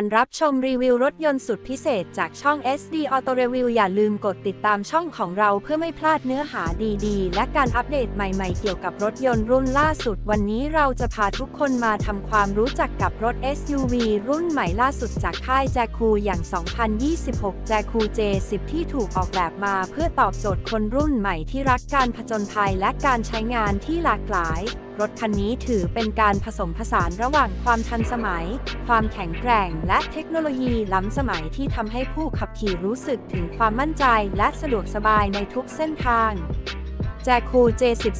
การรับชมรีวิวรถยนต์สุดพิเศษจากช่อง SD Auto Review อย่าลืมกดติดตามช่องของเราเพื่อไม่พลาดเนื้อหาดีๆ และการอัปเดตใหม่ๆเกี่ยวกับรถยนต์รุ่นล่าสุด วันนี้เราจะพาทุกคนมาทำความรู้จักกับรถ SUV รุ่นใหม่ล่าสุดจากค่ายแจคูอย่าง 2026 แจคู J10 ที่ถูกออกแบบมาเพื่อตอบโจทย์คนรุ่นใหม่ที่รักการผจญภัยและการใช้งานที่หลากหลาย รถคันนี้ถือเป็นการผสมผสานระหว่างความทันสมัย ความแข็งแกร่ง และเทคโนโลยีล้ำสมัยที่ทำให้ผู้ขับขี่รู้สึกถึงความมั่นใจและสะดวกสบายในทุกเส้นทางแจคู J10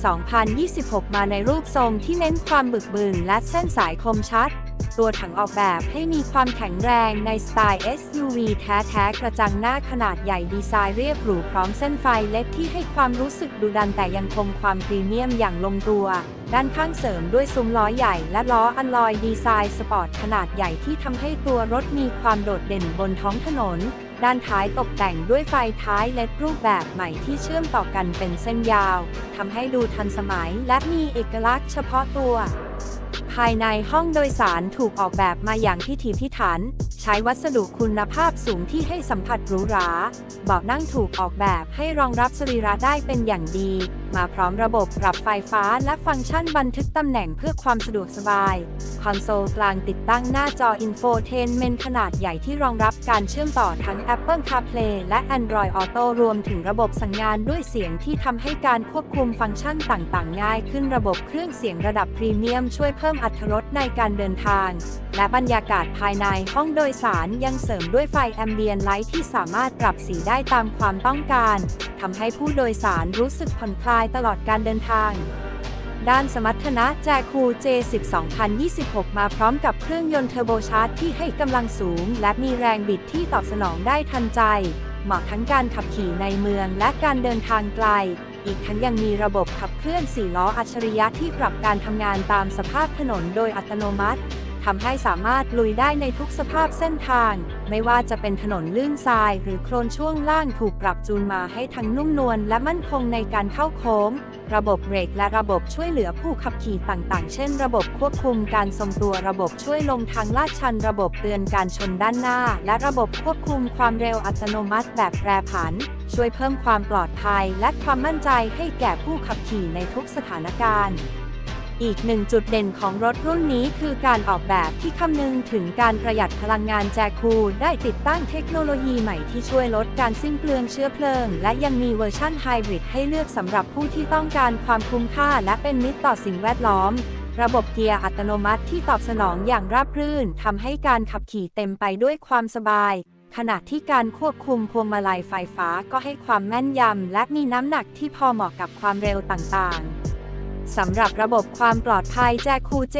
2026 มาในรูปทรงที่เน้นความบึกบึนและเส้นสายคมชัด ตัวถังออกแบบให้มีความแข็งแรงในสไตล์ SUV แท้ๆ กระจังหน้าขนาดใหญ่ดีไซน์เรียบหรูพร้อมเส้นไฟเล็กที่ให้ความรู้สึกดุดันแต่ยังคงความพรีเมียมอย่างลงตัว ด้านข้างเสริมด้วยซุ้มล้อใหญ่และล้ออัลลอยดีไซน์สปอร์ตขนาดใหญ่ที่ทำให้ตัวรถมีความโดดเด่นบนท้องถนนด้านท้ายตกแต่งด้วยไฟท้ายเล็ดรูปแบบใหม่ที่เชื่อมต่อกันเป็นเส้นยาว ทำให้ดูทันสมัยและมีเอกลักษณ์เฉพาะตัวายในห้องโดยสารถูกออกแบบมาอย่างพิถีพิถัน ใช้วัสดุคุณภาพสูงที่ให้สัมผัสหรูหราเบาะนั่งถูกออกแบบให้รองรับสรีระได้เป็นอย่างดี มาพร้อมระบบปรับไฟฟ้าและฟังก์ชันบันทึกตำแหน่งเพื่อความสะดวกสบาย คอนโซลกลางติดตั้งหน้าจออินโฟเทนเมนขนาดใหญ่ที่รองรับการเชื่อมต่อทั้ง Apple CarPlay และ Android Auto รวมถึงระบบสั่งงานด้วยเสียงที่ทำให้การควบคุมฟังก์ชันต่างๆ ง่ายขึ้นระบบเครื่องเสียงระดับพรีเมียมช่วยเพิ่มอรรถรสในการเดินทาง และบรรยากาศภายในห้องโดยสารยังเสริมด้วยไฟแอมเบียนไลท์ที่สามารถปรับสีได้ตามความต้องการทำให้ผู้โดยสารรู้สึกผ่อนคลายตลอดการเดินทางด้านสมรรถนะแจคู J10 2026 มาพร้อมกับเครื่องยนต์เทอร์โบชาร์จที่ให้กำลังสูง และมีแรงบิดที่ตอบสนองได้ทันใจ เหมาะทั้งการขับขี่ในเมืองและการเดินทางไกล อีกทั้งยังมีระบบขับเคลื่อน4ล้ออัจฉริยะที่ปรับการทำงานตามสภาพถนนโดยอัตโนมัติทำให้สามารถลุยได้ในทุกสภาพเส้นทาง ไม่ว่าจะเป็นถนนลื่นทราย หรือโคลนช่วงล่างถูกปรับจูนมาให้ทั้งนุ่มนวลและมั่นคงในการเข้าโค้ง ระบบเบรกและระบบช่วยเหลือผู้ขับขี่ต่างๆ เช่น ระบบควบคุมการทรงตัวระบบช่วยลงทางลาดชัน ระบบเตือนการชนด้านหน้า และระบบควบคุมความเร็วอัตโนมัติแบบแปรผัน ช่วยเพิ่มความปลอดภัยและความมั่นใจให้แก่ผู้ขับขี่ในทุกสถานการณ์ อีกหนึ่งจุดเด่นของรถรุ่นนี้คือการออกแบบที่คำนึงถึงการประหยัดพลังงานแจคูได้ติดตั้งเทคโนโลยีใหม่ที่ช่วยลดการสิ้นเปลืองเชื้อเพลิง และยังมีเวอร์ชั่นไฮบริดให้เลือกสำหรับผู้ที่ต้องการความคุ้มค่าและเป็นมิตรต่อสิ่งแวดล้อมระบบเกียร์อัตโนมัติที่ตอบสนองอย่างราบรื่นทำให้การขับขี่เต็มไปด้วยความสบาย ขณะที่การควบคุมพวงมาลัยไฟฟ้าก็ให้ความแม่นยำและมีน้ำหนักที่พอเหมาะกับความเร็วต่างๆ สำหรับระบบความปลอดภัยแจคูเจ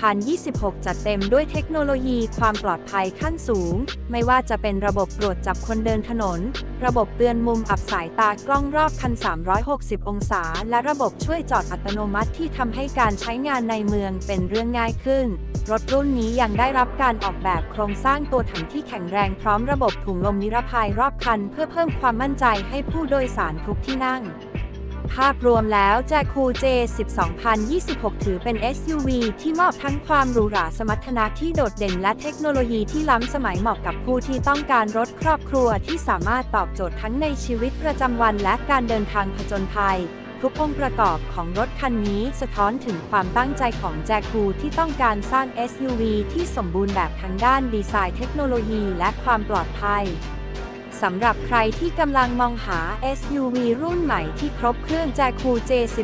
12026 จัดเต็มด้วยเทคโนโลยีความปลอดภัยขั้นสูง ไม่ว่าจะเป็นระบบตรวจจับคนเดินถนน ระบบเตือนมุมอับสายตากล้องรอบคัน 360 องศา และระบบช่วยจอดอัตโนมัติที่ทำให้การใช้งานในเมืองเป็นเรื่องง่ายขึ้น รถรุ่นนี้ยังได้รับการออกแบบโครงสร้างตัวถังที่แข็งแรงพร้อมระบบถุงลมนิรภัยรอบคัน เพื่อเพิ่มความมั่นใจให้ผู้โดยสารทุกที่นั่ง ภาพรวมแล้วแจคู j 12,026 ถือเป็น SUV ที่มอบทั้งความหรูหราสมรรถนะที่โดดเด่นและเทคโนโลยีที่ล้ำสมัยเหมาะกับผู้ที่ต้องการรถครอบครัวที่สามารถตอบโจทย์ทั้งในชีวิตประจำวันและการเดินทางผจญภัย ทุกองค์ประกอบของรถคันนี้สะท้อนถึงความตั้งใจของแจคูที่ต้องการสร้าง SUV ที่สมบูรณ์แบบทั้งด้านดีไซน์เทคโนโลยีและความปลอดภัย สำหรับใครที่กำลังมองหา SUV รุ่นใหม่ที่ครบเครื่องแจคู J10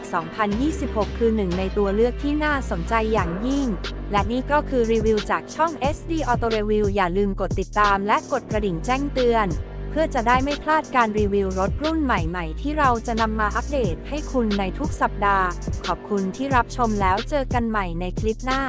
2026 คือหนึ่งในตัวเลือกที่น่าสนใจอย่างยิ่ง และนี่ก็คือรีวิวจากช่อง SD Auto Review อย่าลืมกดติดตามและกดกระดิ่งแจ้งเตือน เพื่อจะได้ไม่พลาดการรีวิวรถรุ่นใหม่ๆ ที่เราจะนำมาอัปเดตให้คุณในทุกสัปดาห์ ขอบคุณที่รับชมแล้วเจอกันใหม่ในคลิปหน้า